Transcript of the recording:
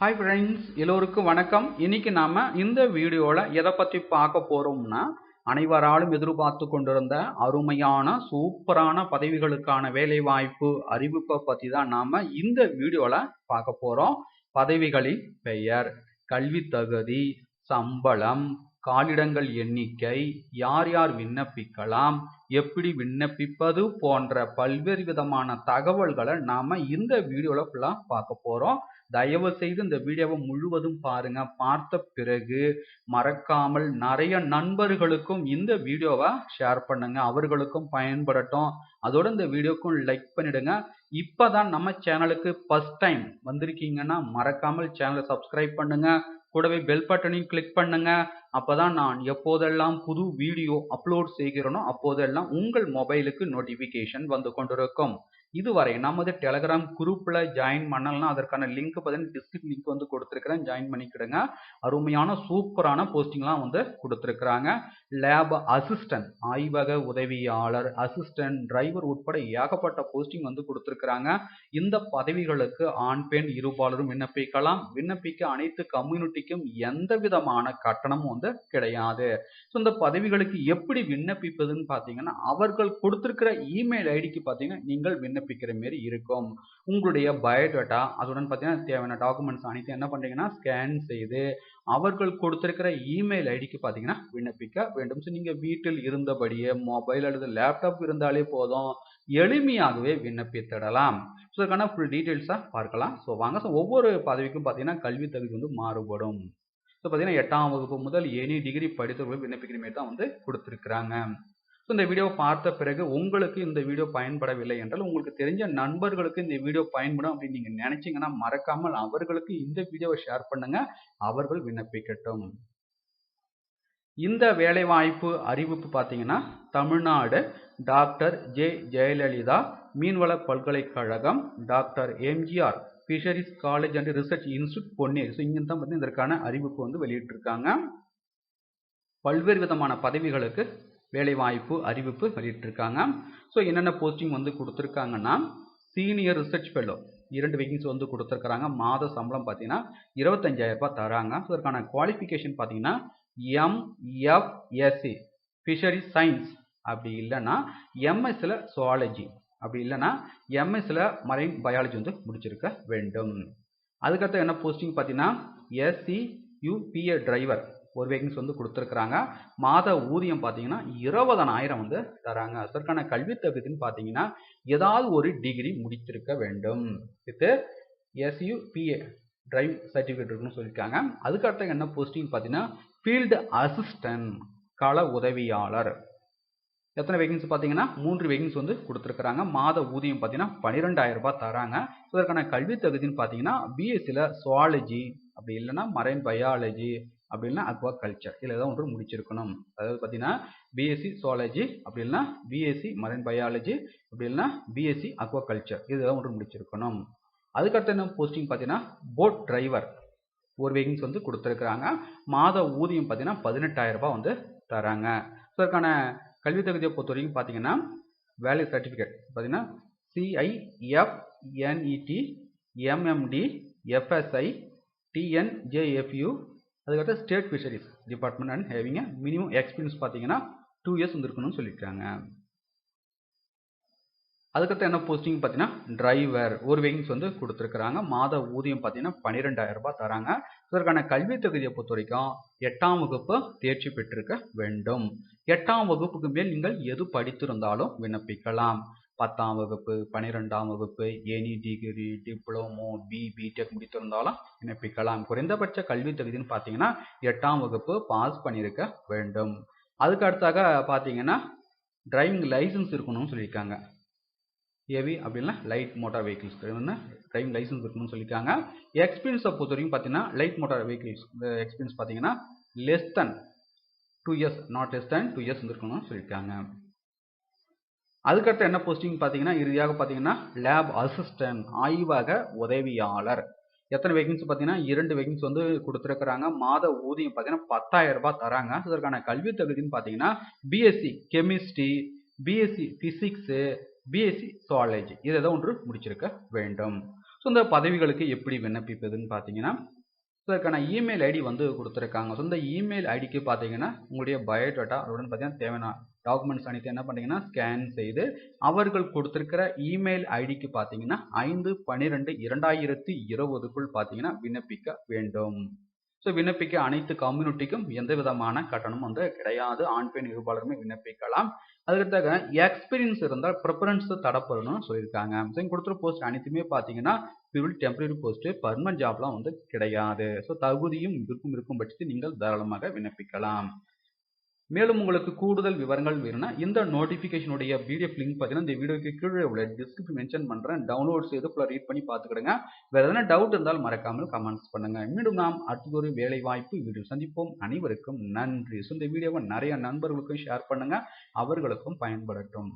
Hi friends எல்லோருக்கும் வணக்கம். இன்னைக்கு நாம இந்த வீடியோவில் எதை பற்றி பார்க்க போகிறோம்னா அனைவராலும் எதிர்பார்த்து கொண்டிருந்த அருமையான சூப்பரான பதவிகளுக்கான வேலைவாய்ப்பு அறிவிப்பை பற்றி தான் நாம் இந்த வீடியோவில் பார்க்க போகிறோம் பதவிகளின் பெயர் கல்வி தகுதி சம்பளம் காலிடங்கள் எண்ணிக்கை யார் யார் விண்ணப்பிக்கலாம் எப்படி விண்ணப்பிப்பது போன்ற பல்வேறு விதமான தகவல்களை நாம இந்த வீடியோவில் ஃபுல்லாக பார்க்க போறோம். தயவு செய்து இந்த வீடியோவை முழுவதும் பாருங்க. பார்த்த பிறகு மறக்காமல் நிறைய நண்பர்களுக்கும் இந்த வீடியோவை ஷேர் பண்ணுங்க. அவர்களுக்கும் பயன்படட்டும். அதோட இந்த வீடியோக்கும் லைக் பண்ணிடுங்க. இப்பதான் நம்ம சேனலுக்கு ஃபர்ஸ்ட் டைம் வந்திருக்கீங்கன்னா மறக்காமல் சேனலை சப்ஸ்கிரைப் பண்ணுங்க. கூடவே பெல் பட்டனையும் கிளிக் பண்ணுங்க. அப்பதான் நான் எப்போதெல்லாம் புது வீடியோ அப்லோட் செய்கிறேனோ அப்போதெல்லாம் உங்கள் மொபைலுக்கு நோட்டிபிகேஷன் வந்து கொண்டிருக்கும். இதுவரை நமது டெலகிராம் குரூப்பில் ஜாயின் பண்ணலன்னா அதற்கான லிங்க் பார்த்தீங்கன்னா டிஸ்கிரிப் லிங்க் வந்து கொடுத்துருக்கிறேன். ஜாயின் பண்ணிக்கிடுங்க. அருமையான சூப்பரான போஸ்டிங்லாம் வந்து கொடுத்துருக்குறாங்க. லேப் அசிஸ்டன்ட் ஆய்வக உதவியாளர் அசிஸ்டன்ட் டிரைவர் உட்பட ஏகப்பட்ட போஸ்டிங் வந்து கொடுத்துருக்குறாங்க. இந்த பதவிகளுக்கு ஆண் பெண் இருபாலரும் விண்ணப்பிக்கலாம். விண்ணப்பிக்க அனைத்து கம்யூனிட்டிக்கும் எந்த விதமான கட்டணமும் வந்து கிடையாது. ஸோ இந்த பதவிகளுக்கு எப்படி விண்ணப்பிப்பதுன்னு பார்த்தீங்கன்னா அவர்கள் கொடுத்துருக்கிற இமெயில் ஐடிக்கு பார்த்தீங்கன்னா நீங்கள் விண்ணப்பிக்கிற மாரி இருக்கும். உங்களுடைய பயோடேட்டா அதுடன் பார்த்தீங்கன்னா தேவையான டாக்குமெண்ட்ஸ் அனைத்தும் என்ன பண்ணுறீங்கன்னா ஸ்கேன் செய்து அவர்கள் கொடுத்துருக்கிற இமெயில் ஐடிக்கு பார்த்தீங்கன்னா விண்ணப்பிக்க வேண்டும். ஸோ நீங்கள் வீட்டில் இருந்தபடியே மொபைல் அல்லது லேப்டாப் இருந்தாலே போதும். எளிமையாகவே விண்ணப்பித்திடலாம். ஸோ இதுக்கான ஃபுல் டீட்டெயில்ஸாக பார்க்கலாம். ஸோ வாங்க. ஸோ ஒவ்வொரு பதவிக்கும் பார்த்தீங்கன்னா கல்வி தகுதி வந்து மாறுபடும். ஸோ பார்த்தீங்கன்னா எட்டாம் வகுப்பு முதல் எனி டிகிரி படித்தவர்கள் விண்ணப்பிக்கிற மாரி தான் வந்து கொடுத்துருக்குறாங்க. ஸோ இந்த வீடியோ பார்த்த பிறகு உங்களுக்கு இந்த வீடியோ பயன்படவில்லை என்றால் உங்களுக்கு தெரிஞ்ச நண்பர்களுக்கு இந்த வீடியோ பயன்படும் அப்படின்னு நீங்கள் நினைச்சீங்கன்னா மறக்காமல் அவர்களுக்கு இந்த வீடியோவை ஷேர் பண்ணுங்க. அவர்கள் விண்ணப்பிக்கட்டும். இந்த வேலைவாய்ப்பு அறிவிப்பு பார்த்தீங்கன்னா தமிழ்நாடு டாக்டர் ஜே ஜெயலலிதா மீன்வள பல்கலைக்கழகம் doctor MGR fisheries college and research institute Ponneri so இங்கே தான் வந்து இதற்கான அறிவிப்பு வந்து வெளியிட்டிருக்காங்க. பல்வேறு விதமான பதவிகளுக்கு வேலைவாய்ப்பு அறிவிப்பு வெளியிட்டிருக்காங்க. ஸோ என்னென்ன போஸ்டிங் வந்து கொடுத்துருக்காங்கன்னா சீனியர் ரிசர்ச் ஃபெல்லோ இரண்டு வேகன்சி வந்து கொடுத்துருக்குறாங்க. மாத சம்பளம் பார்த்தீங்கன்னா இருபத்தஞ்சாயிரரூபா தராங்க. ஸோ அதற்கான குவாலிஃபிகேஷன் பார்த்தீங்கன்னா எம்எஃப்எஸ்சி ஃபிஷரி சயின்ஸ் அப்படி இல்லைன்னா எம்எஸ்சில் சுவாலஜி அப்படி இல்லைன்னா எம்எஸ்சில் மரைன் பயாலஜி வந்து முடிச்சிருக்க வேண்டும். அதுக்கடுத்து என்ன போஸ்டிங் பார்த்தீங்கன்னா எஸ்சி யூபிஏ டிரைவர் ஒரு வேகன்ஸ் வந்து கொடுத்துருக்குறாங்க. மாத ஊதியம் பார்த்தீங்கன்னா இருபதனாயிரம் வந்து தராங்க. அதற்கான கல்வி தகுதின்னு பார்த்தீங்கன்னா ஏதாவது ஒரு டிகிரி முடித்திருக்க வேண்டும். வித்து எஸ்யூபிஏ டிரைவ் சர்டிஃபிகேட் இருக்குன்னு சொல்லியிருக்காங்க. அதுக்கடுத்த என்ன போஸ்டிங் பார்த்தீங்கன்னா ஃபீல்டு அசிஸ்டன்ட் கள உதவியாளர். எத்தனை வேகன்ஸ் பார்த்தீங்கன்னா மூன்று வேகன்ஸ் வந்து கொடுத்துருக்குறாங்க. மாத ஊதியம் பார்த்தீங்கன்னா பன்னிரெண்டாயிரம் ரூபாய் தராங்க. இதற்கான கல்வி தகுதின்னு பார்த்தீங்கன்னா பிஎஸ்சியில் சுவாலஜி அப்படி இல்லைன்னா மரைன் பயாலஜி அப்படி இல்லைன்னா அக்வா கல்ச்சர் இதில் ஏதாவது ஒன்று முடிச்சிருக்கணும். அதாவது பார்த்தீங்கன்னா பிஎஸ்சி சுவாலஜி அப்படி இல்லைன்னா பிஎஸ்சி மரைன் பயாலஜி அப்படி இல்லைனா பிஎஸ்சி அக்வா கல்ச்சர் இது ஏதாவது ஒன்று முடிச்சிருக்கணும். அதுக்கடுத்து என்ன போஸ்டிங் பார்த்தீங்கன்னா போட் டிரைவர் ஒரு வேகன்ஸ் வந்து கொடுத்துருக்குறாங்க. மாத ஊதியம் பார்த்தீங்கன்னா பதினெட்டாயிரம் ரூபாய் வந்து தராங்க. ஸோ அதற்கான கல்வி தகுதியை பொறுத்த வரைக்கும் பார்த்தீங்கன்னா வேல்யூ சர்டிஃபிகேட் பார்த்தீங்கன்னா சிஐஎஃப்என்இடி எம்எம்டி எஃப்எஸ்ஐ டிஎன்ஜேஎஃப்யூ அதுக்கடுத்து state fisheries department and having minimum experience பார்த்தீங்கன்னா டூ இயர்ஸ் வந்துருக்கணும்னு சொல்லியிருக்காங்க. அதுக்கடுத்து என்ன போஸ்டிங் பார்த்தீங்கன்னா டிரைவர் ஒரு வேகிங்ஸ் வந்து கொடுத்துருக்குறாங்க. மாத ஊதியம் பார்த்தீங்கன்னா பன்னிரெண்டாயிரம் ரூபாய் தராங்க. இதற்கான கல்வி தகுதியை பொறுத்த வரைக்கும் எட்டாம் வகுப்பு தேர்ச்சி பெற்றிருக்க வேண்டும். எட்டாம் வகுப்புக்கு மேல் நீங்கள் எது படித்திருந்தாலும் விண்ணப்பிக்கலாம். பத்தாம் வகுப்பு பன்னிரெண்டாம் வகுப்பு any degree diploma B BTech முடித்திருந்தாலும் விண்ணப்பிக்கலாம் குறைந்தபட்ச கல்வி தகுதின்னு பார்த்தீங்கன்னா எட்டாம் வகுப்பு பாஸ் பண்ணியிருக்க வேண்டும். அதுக்கு அடுத்தாக பார்த்தீங்கன்னா டிரைவிங் லைசன்ஸ் இருக்கணும்னு சொல்லியிருக்காங்க. ஹெவி அப்படின்னா light motor vehicles driving licence இருக்கணும்னு சொல்லியிருக்காங்க. எக்ஸ்பீரியன்ஸை பொறுத்த வரைக்கும் பார்த்தீங்கன்னா லைட் மோட்டார் வெஹிக்கிள்ஸ் எக்ஸ்பீரியன்ஸ் பார்த்தீங்கன்னா less than two years not less than two years இருக்கணும்னு சொல்லியிருக்காங்க. அதுக்கடுத்து என்ன போஸ்டிங் பார்த்தீங்கன்னா இறுதியாக பார்த்தீங்கன்னா லேப் அசிஸ்டன்ட் ஆய்வக உதவியாளர். எத்தனை வேகன்சி பார்த்தீங்கன்னா இரண்டு வேகன்சி வந்து கொடுத்துருக்குறாங்க. மாத ஊதியம் பார்த்தீங்கன்னா பத்தாயிரம் ரூபாய் தராங்க. இதற்கான கல்வி தகுதின்னு பார்த்தீங்கன்னா BSc chemistry BSc physics BSc zoology இதை தான் ஒன்று முடிச்சிருக்க வேண்டும். ஸோ இந்த பதவிகளுக்கு எப்படி விண்ணப்பிப்பதுன்னு பார்த்தீங்கன்னா ஸோ இமெயில் ஐடி வந்து கொடுத்துருக்காங்க. ஸோ இந்த இமெயில் ஐடிக்கு பார்த்தீங்கன்னா உங்களுடைய பயோடேட்டா அதோட பார்த்தீங்கன்னா தேவையான டாக்குமெண்ட்ஸ் அனைத்து என்ன பண்ணுறீங்கன்னா ஸ்கேன் செய்து அவர்கள் கொடுத்துருக்கிற இமெயில் ஐடிக்கு பார்த்தீங்கன்னா ஐந்து பன்னிரெண்டு இரண்டாயிரத்தி இருபதுக்குள் பார்த்தீங்கன்னா விண்ணப்பிக்க வேண்டும். ஸோ விண்ணப்பிக்க அனைத்து கம்யூனிட்டிக்கும் எந்த விதமான கட்டணம் வந்து கிடையாது. ஆண் பெண் இருபாலருமே விண்ணப்பிக்கலாம். அதுக்கடுத்தாக எக்ஸ்பீரியன்ஸ் இருந்தால் ப்ரிஃபரன்ஸ் தடப்படணும்னு சொல்லியிருக்காங்க. ஸோ கொடுத்துரு போஸ்ட் அனைத்துமே பார்த்தீங்கன்னா பிவில் டெம்பரரி போஸ்ட்டு பர்மனன்ட் ஜாப்லாம் வந்து கிடையாது. ஸோ தகுதியும் விருப்பம் இருக்கும் பட்சத்தில் நீங்கள் தாராளமாக விண்ணப்பிக்கலாம். மேலும் உங்களுக்கு கூடுதல் விவரங்கள் வேணும்னா இந்த நோட்டிஃபிகேஷனுடைய பிடிஎஃப் லிங்க் பார்த்தீங்கன்னா இந்த வீடியோக்கு கீழே உள்ள டிஸ்கிரிப்ஷன் மென்ஷன் பண்ணுறேன் டவுன்லோட் செய்து ஃபுல்லாக ரீட் பண்ணி பார்த்துக்கிடுங்க வேறு எதனா டவுட் இருந்தால் மறக்காமல் கமெண்ட்ஸ் பண்ணுங்க. மீண்டும் நாம் அடுத்ததொரு வேலை வாய்ப்பு வீடியோ சந்திப்போம். அனைவருக்கும் நன்றி. ஸோ இந்த வீடியோவை நிறைய நண்பர்களுக்கும் ஷேர் பண்ணுங்க. அவர்களுக்கும் பயன்படட்டும்.